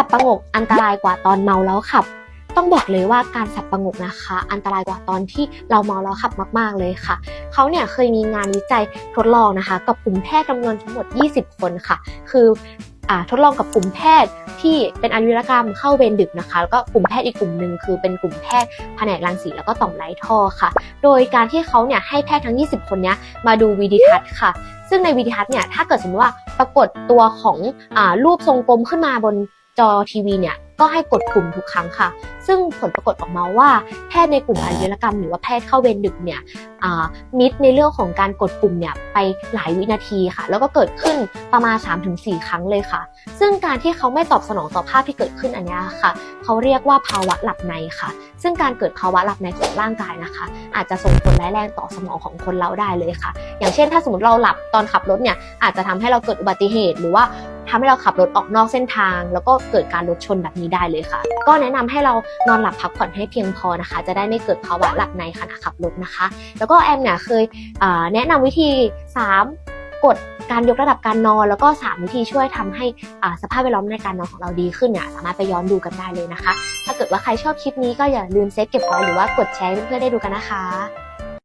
สับประงกอันตรายกว่าตอนเมาแล้วขับ ต้องบอกเลยว่าการสับประงกนะคะ อันตรายกว่าตอนที่เราเมาแล้วขับมากๆเลยค่ะ เขาเนี่ยเคยมีงานวิจัยทดลองนะคะ กับกลุ่มแพทย์จำนวนทั้งหมด 20 คนค่ะ คืออ่าทดลองกับกลุ่มแพทย์ที่เป็นอายุรกรรมเข้าเวรดึกนะคะ แล้วก็กลุ่มแพทย์อีกกลุ่มหนึ่งคือเป็นกลุ่มแพทย์แผนกรังสีแล้วก็ต่อมไร้ท่อค่ะ โดยการที่เขาเนี่ยให้แพทย์ทั้ง 20 คนเนี้ยมาดูวิดีทัศน์ค่ะ ซึ่งในวิดีทัศน์เนี่ยถ้าเกิดสมมติว่าปรากฏตัวของอารูปทรงกลมขึ้นมาบน จอทีวีเนี่ยก็ให้กดปุ่มทุกครั้งค่ะ ซึ่งผลปรากฏออกมาว่าแพทย์ในกลุ่มอายุรกรรม หรือว่าแพทย์เข้าเวรดึกเนี่ยมิดในเรื่องของการกดปุ่มเนี่ยไปหลายวินาทีค่ะ แล้วก็เกิดขึ้นประมาณ 3-4 ครั้งเลยค่ะ ซึ่งการที่เขาไม่ตอบสนองต่อภาพที่เกิดขึ้นอันนี้ค่ะ เขาเรียกว่าภาวะหลับในค่ะ ซึ่งการเกิดภาวะหลับในของร่างกายนะคะ อาจจะส่งผลร้ายแรงต่อสมองของคนเราได้เลยค่ะ อย่างเช่น ถ้าสมมติเราหลับตอนขับรถเนี่ยอาจจะทำให้เราเกิดอุบัติเหตุ หรือว่า ทำให้เราขับรถออกนอกเส้นทาง แล้วก็เกิดการรถชนแบบนี้ได้เลยค่ะ ก็แนะนำให้เรานอนหลับพักผ่อนให้เพียงพอนะคะ จะได้ไม่เกิดภาวะหลับในขณะขับรถนะคะ แล้วก็แอมเนี่ยเคยแนะนำวิธี 3กดการยกระดับการนอนแล้วก็ 3 วิธีช่วยทำให้สภาพแวดล้อมในการนอนของเราดีขึ้นเนี่ยสามารถไปย้อนดูกันได้เลยนะคะ ถ้าเกิดว่าใครชอบคลิปนี้ก็อย่าลืมเซฟเก็บไว้หรือว่ากดแชร์เพื่อนๆได้ดูกันนะคะ